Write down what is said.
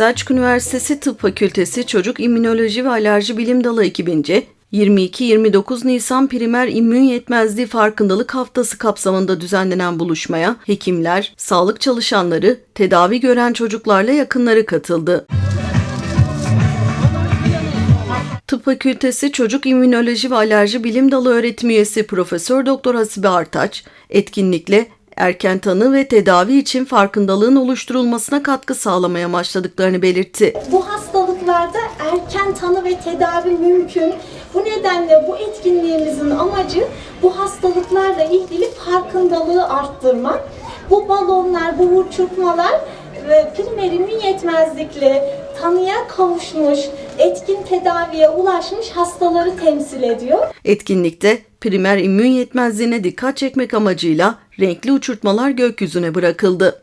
Selçuk Üniversitesi Tıp Fakültesi Çocuk İmmünoloji ve Alerji Bilim Dalı ekibince 22-29 Nisan Primer İmmün Yetmezliği Farkındalık Haftası kapsamında düzenlenen buluşmaya hekimler, sağlık çalışanları, tedavi gören çocuklarla yakınları katıldı. Tıp Fakültesi Çocuk İmmünoloji ve Alerji Bilim Dalı öğretim üyesi Profesör Doktor Hasibe Artaç, etkinlikle erken tanı ve tedavi için farkındalığın oluşturulmasına katkı sağlamaya başladıklarını belirtti. Bu hastalıklarda erken tanı ve tedavi mümkün. Bu nedenle bu etkinliğimizin amacı bu hastalıklarla ilgili farkındalığı arttırmak. Bu balonlar, bu uçurtmalar ve primer immün yetmezlikle tanıya kavuşmuş, etkin tedaviye ulaşmış hastaları temsil ediyor. Etkinlikte primer immün yetmezliğine dikkat çekmek amacıyla renkli uçurtmalar gökyüzüne bırakıldı.